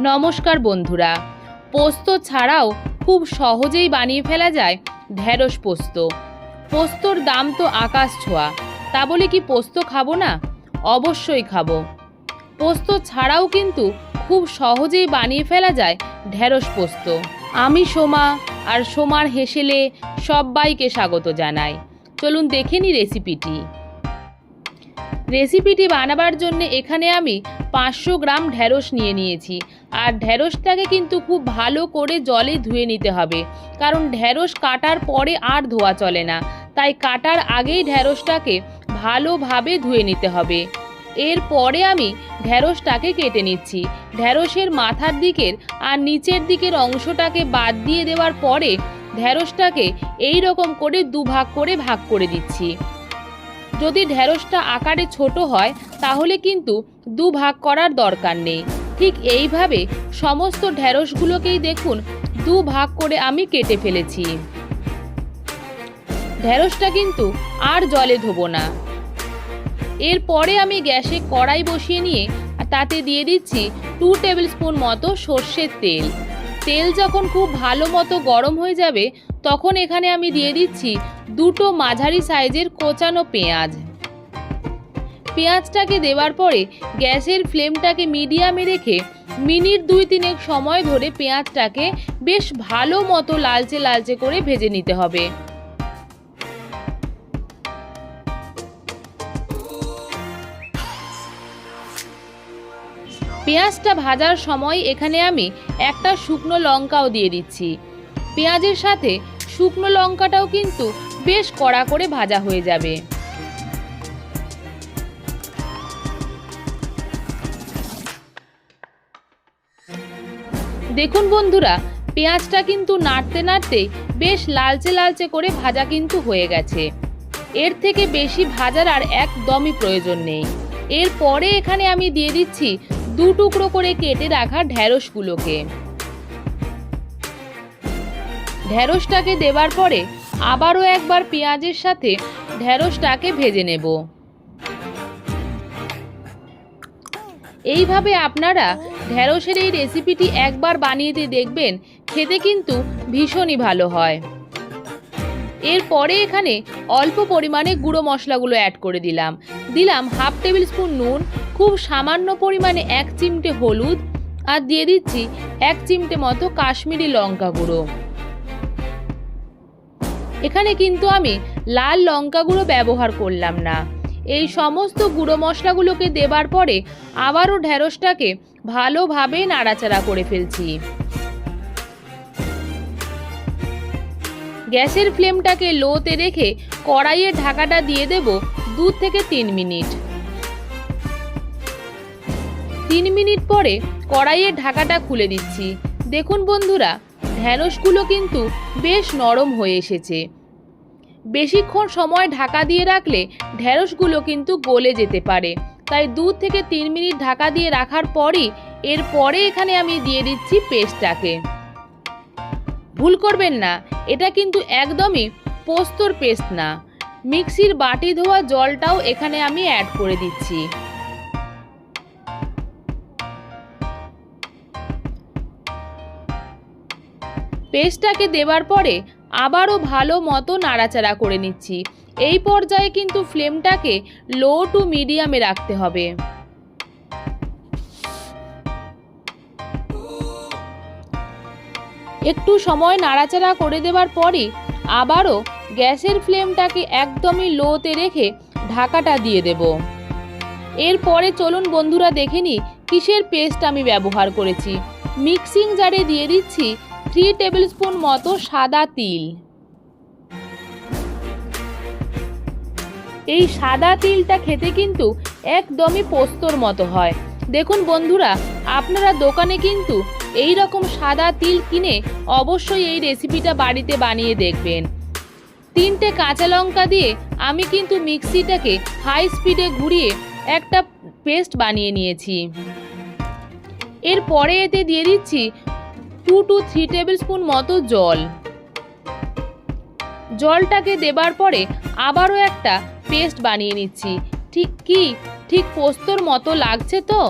নমস্কার বন্ধুরা। পোস্ত ছাড়াও খুব সহজেই বানিয়ে ফেলা যায় ঢেঁড়স পোস্ত। পোস্তর দাম তো আকাশ ছোঁয়া। তা বলে কি পোস্ত খাব না? অবশ্যই খাব। পোস্ত ছাড়াও কিন্তু খুব সহজেই বানিয়ে ফেলা যায় ঢেঁড়স পোস্ত। আমি সোমা আর সোমার হেসেলে সবাইকে স্বাগত জানাই। চলুন দেখে নি রেসিপিটি। রেসিপিটি বানাবার জন্য এখানে আমি পাঁচশো গ্রাম ঢ্যাঁড়স নিয়ে নিয়েছি। আর ঢ্যাঁড়সটাকে কিন্তু খুব ভালো করে জলে ধুয়ে নিতে হবে। কারণ ঢ্যাঁড়স কাটার পরে আর ধোয়া চলে না। তাই কাটার আগেই ঢ্যাঁড়সটাকে ভালোভাবে ধুয়ে নিতে হবে। এরপরে আমি ঢ্যাঁড়সটাকে কেটে নিচ্ছি। ঢ্যাঁড়সের মাথার দিকের আর নিচের দিকের অংশটাকে বাদ দিয়ে দেওয়ার পরে ঢ্যাঁড়সটাকে এই রকম করে দুভাগ করে ভাগ করে দিচ্ছি। যদি ঢ্যাঁড়সটা আকারে ছোট হয়, তাহলে কিন্তু দু ভাগ করার দরকার নেই। ঠিক এইভাবে সমস্ত ঢ্যাঁড়সগুলোকেই দেখুন দু ভাগ করে আমি কেটে ফেলেছি। ঢ্যাঁড়সটা কিন্তু আর জলে ধোবো না। এরপরে আমি গ্যাসে কড়াই বসিয়ে নিয়ে তাতে দিয়ে দিচ্ছি টু টেবিল স্পুন মতো সর্ষের তেল। তেল যখন খুব ভালো মতো গরম হয়ে যাবে, তখন এখানে আমি দিয়ে দিচ্ছি দুটো মাঝারি সাইজের কোচানো পেঁয়াজ। পেঁয়াজটাকে দেওয়ার পরে গ্যাসের ফ্লেমটাকে মিডিয়ামে রেখে মিনিট দুই তিনেক সময় ধরে পেঁয়াজটাকে বেশ ভালো মতো লালচে লালচে করে ভেজে নিতে হবে। পেঁয়াজটা ভাজার সময় এখানে আমি একটা শুকনো লঙ্কাও দিয়ে দিচ্ছি। পেঁয়াজের সাথে শুকনো লঙ্কাটাও কিন্তু বেশ কড়া করে ভাজা হয়ে যাবে। দেখুন বন্ধুরা, পেঁয়াজটা কিন্তু নাড়তে নাড়তে বেশ লালচে লালচে করে ভাজা কিন্তু হয়ে গেছে। এর থেকে বেশি ভাজার আর একদমই প্রয়োজন নেই। এরপরে এখানে আমি দিয়ে দিচ্ছি দু টুকরো করে কেটে রাখা ঢ্যাঁড়সগুলোকে ঢ্যাঁড়সটাকে দেবার পরে আবারও একবার পেঁয়াজের সাথে ঢ্যাঁড়সটাকে ভেজে নেব। এইভাবে আপনারা ঢ্যাঁড়সের এই রেসিপিটি একবার বানিয়ে দিয়ে দেখবেন, খেতে কিন্তু ভীষণই ভালো হয়। এরপরে এখানে অল্প পরিমাণে গুঁড়ো মশলাগুলো অ্যাড করে দিলাম। দিলাম হাফ টেবিল স্পুন নুন খুব সামান্য পরিমাণে এক চিমটে হলুদ আর দিয়ে দিচ্ছি এক চিমটে মতো কাশ্মীরি লঙ্কা গুঁড়ো। এখানে কিন্তু আমি লাল লঙ্কা গুঁড়ো ব্যবহার করলাম না। এই সমস্ত গুঁড়ো মশলাগুলোকে দেবার পরে আবারও ঢ্যাঁড়সটাকে ভালোভাবে নাড়াচাড়া করে ফেলছি। গ্যাসের ফ্লেমটাকে লোতে রেখে কড়াইয়ের ঢাকাটা দিয়ে দেব দু থেকে তিন মিনিট। তিন মিনিট পরে কড়াইয়ের ঢাকাটা খুলে দিচ্ছি দেখুন বন্ধুরা ঢ্যাঁড়সগুলো কিন্তু বেশ নরম হয়ে এসেছে। বেশিক্ষণ সময় ঢাকা দিয়ে রাখলে ঢ্যাঁড়সগুলো কিন্তু গলে যেতে পারে। তাই দু থেকে তিন মিনিট ঢাকা দিয়ে রাখার পরই এরপরে এখানে আমি দিয়ে দিচ্ছি পেস্টটাকে। ভুল করবেন না, এটা কিন্তু একদমই পোস্তর পেস্ট না। মিক্সির বাটি ধোয়া জলটাও এখানে আমি অ্যাড করে দিচ্ছি। পেস্টটাকে দেবার পরে আবারও ভালো মতো নাড়াচাড়া করে নিচ্ছি। এই পর্যায়ে কিন্তু ফ্লেমটাকে লো টু মিডিয়ামে রাখতে হবে। একটু সময় নাড়াচাড়া করে দেবার পরই আবারও গ্যাসের ফ্লেমটাকে একদমই লোতে রেখে ঢাকাটা দিয়ে দেব। এরপরে চলুন বন্ধুরা দেখে নিই কিসের পেস্ট আমি ব্যবহার করেছি। মিক্সিং জারে দিয়ে দিচ্ছি থ্রি টেবিল স্পুন মতো সাদা তিল। এই সাদা তিলটা খেতে কিন্তু একদমই পোস্তর মতো হয়। দেখুন বন্ধুরা, আপনারা দোকানে কিন্তু এই রকম সাদা তিল কিনে অবশ্যই এই রেসিপিটা বাড়িতে বানিয়ে দেখবেন। তিনটে কাঁচা লঙ্কা দিয়ে আমি কিন্তু মিক্সিটাকে হাই স্পিডে ঘুরিয়ে একটা পেস্ট বানিয়ে নিয়েছি। এরপরে এতে দিয়ে দিচ্ছি two to three tablespoon মতো জল। জলটাকে দেবার পরে আবারও একটা পেস্ট বানিয়ে নিচ্ছি। ঠিক কি? ঠিক পোস্তর মতো লাগছে তো?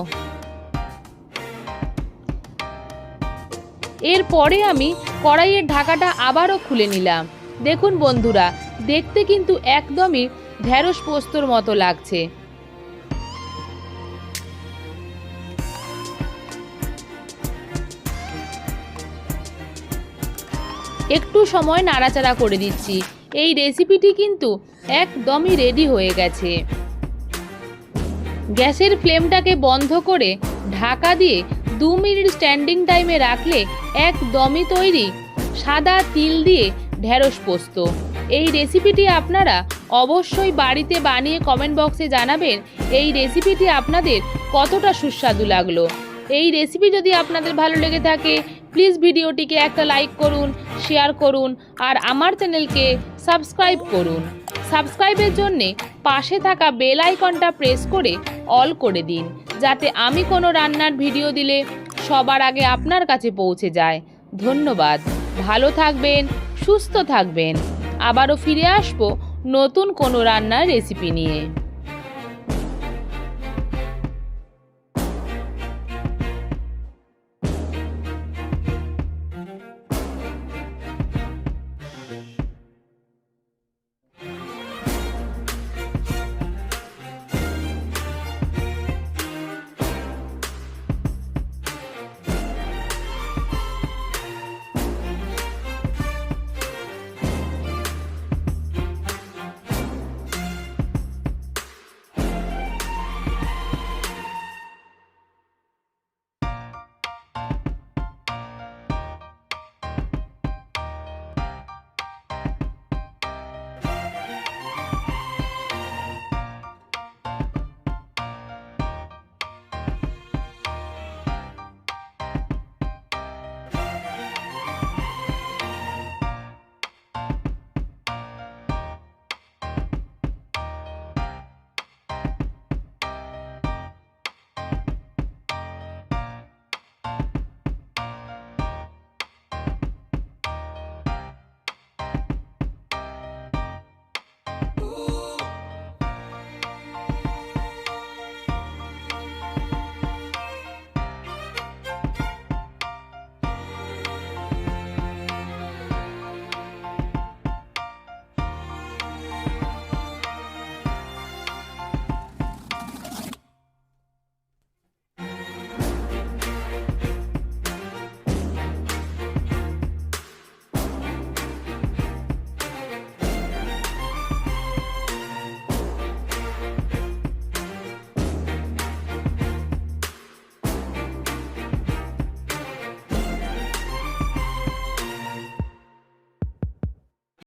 এরপরে আমি কড়াইয়ের ঢাকাটা আবারও খুলে নিলাম। দেখুন বন্ধুরা, দেখতে কিন্তু একদমই ঢ্যাঁড়স পোস্তর মতো লাগছে। একটু সময় নাড়াচাড়া করে দিচ্ছি। এই রেসিপিটি কিন্তু একদমই রেডি হয়ে গেছে। গ্যাসের ফ্লেমটাকে বন্ধ করে ঢাকা দিয়ে দু মিনিট স্ট্যান্ডিং টাইমে রাখলে একদমই তৈরি সাদা তিল দিয়ে ঢেঁড়স পোস্ত। এই রেসিপিটি আপনারা অবশ্যই বাড়িতে বানিয়ে কমেন্ট বক্সে জানাবেন এই রেসিপিটি আপনাদের কতটা সুস্বাদু লাগল। এই রেসিপি যদি আপনাদের ভালো লেগে থাকে প্লিজ ভিডিওটিকে একটা লাইক করুন শেয়ার করুন, আর আমার চ্যানেলকে সাবস্ক্রাইব করুন। সাবস্ক্রাইবের জন্যে পাশে থাকা বেল আইকনটা প্রেস করে অল করে দিন, যাতে আমি কোনো রান্নার ভিডিও দিলে সবার আগে আপনার কাছে পৌঁছে যায়। ধন্যবাদ। ভালো থাকবেন, সুস্থ থাকবেন। আবারও ফিরে আসব নতুন কোনো রান্নার রেসিপি নিয়ে।